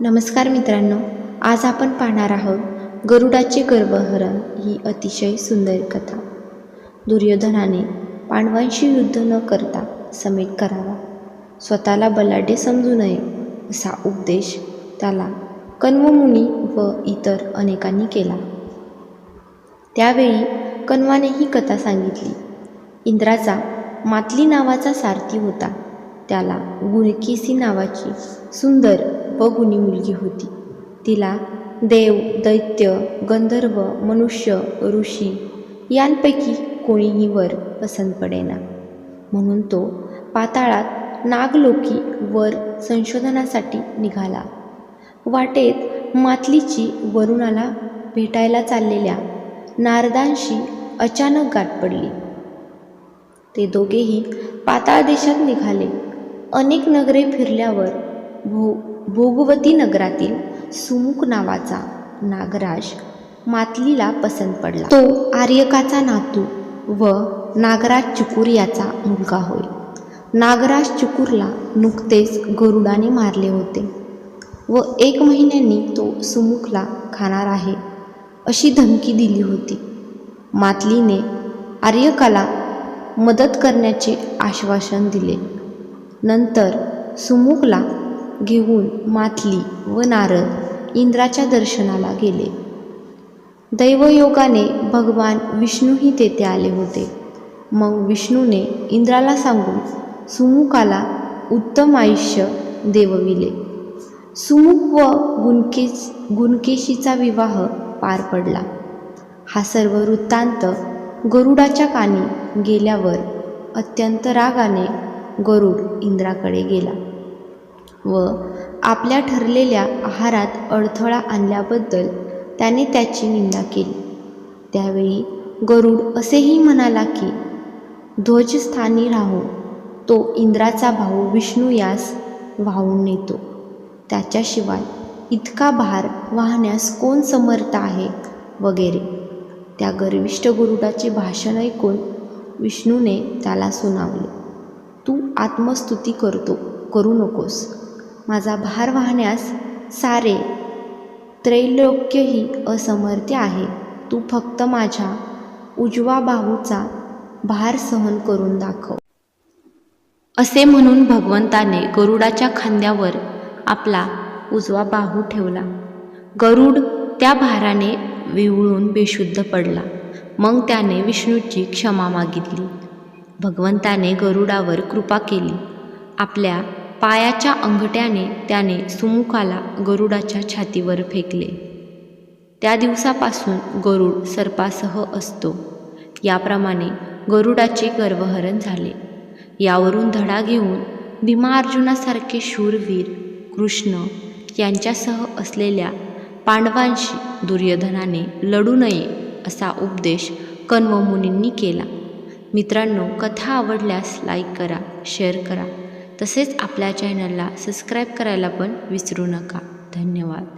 नमस्कार मित्रांनो आज आपण पाहणार आहोत गरुडाचे गर्भहरण ही अतिशय सुंदर कथा. दुर्योधनाने पांडवांशी युद्ध न करता समेट करावा. स्वतःला बलाढ्य समजू नये असा उपदेश त्याला कण्वमुनी व इतर अनेकांनी केला. त्यावेळी कण्वाने ही कथा सांगितली. इंद्राचा मातली नावाचा सारथी होता. त्याला गुणकीसी नावाची सुंदर व गुणी मुलगी होती. तिला देव दैत्य गंधर्व मनुष्य ऋषी यांपैकी कोणीही वर पसंत पडेना. म्हणून तो पाताळात नागलोकी वर संशोधनासाठी निघाला. वाटेत मातलीची वरुणाला भेटायला चाललेल्या नारदांशी अचानक गाठ पडली. ते दोघेही पाताळ देशात निघाले. अनेक नगरे फिरल्यावर भो भोगवती नगरातील सुमुख नावाचा नागराज मातलीला पसंत पडला. तो आर्यकाचा नातू व नागराज चुकूर याचा मुलगा होय. नागराज चुकूरला नुकतेच गरुडाने मारले होते व एक महिन्यांनी तो सुमुखला खाणार आहे अशी धमकी दिली होती. मातलीने आर्यकाला मदत करण्याचे आश्वासन दिले. नंतर सुमुखला घेऊन माथली व नारद इंद्राच्या दर्शनाला गेले. दैवयोगाने भगवान विष्णूही तेथे आले होते. मग विष्णूने इंद्राला सांगून सुमुखाला उत्तम आयुष्य देवविले. सुमुख व गुणकेश गुणकेशीचा विवाह पार पडला. हा सर्व वृत्तांत गरुडाच्या कानी गेल्यावर अत्यंत रागाने गरुड इंद्राकडे गेला. व आपल्या ठरलेल्या आहारात अडथळा आणल्याबद्दल त्याने त्याची निंदा केली. त्यावेळी गरुड असेही म्हणाला की ध्वजस्थानी राहून तो इंद्राचा भाऊ विष्णू यास वाहून नेतो. त्याच्याशिवाय इतका भार वाहण्यास कोण समर्थ आहे? वगैरे. त्या गर्विष्ट गरुडाचे भाषण ऐकून विष्णूने त्याला सुनावले तू आत्मस्तुती करतो करू नकोस. माझा भार वाहण्यास सारे त्रैलोक्यही असमर्थ आहे. तू फक्त माझ्या उजवा बाहूचा भार सहन करून दाखव. असे म्हणून भगवंताने गरुडाच्या खांद्यावर आपला उजवा बाहू ठेवला. गरुड त्या भाराने विवळून बेशुद्ध पडला. मग त्याने विष्णूची क्षमा मागितली. भगवंताने गरुडावर कृपा केली. आपल्या पायाच्या अंगठ्याने त्याने सुमुखाला गरुडाच्या छातीवर फेकले. त्या दिवसापासून गरुड सर्पासह असतो. याप्रमाणे गरुडाचे गर्वहरण झाले. यावरून धडा घेऊन भीमार्जुनासारखे शूरवीर कृष्ण यांच्यासह असलेल्या पांडवांशी दुर्योधनाने लढू नये असा उपदेश कण्वमुनींनी केला. मित्रांनो कथा आवडल्यास लाईक करा शेअर करा. तसेच आपल्या चॅनलला सबस्क्राईब करायला पण विसरू नका. धन्यवाद.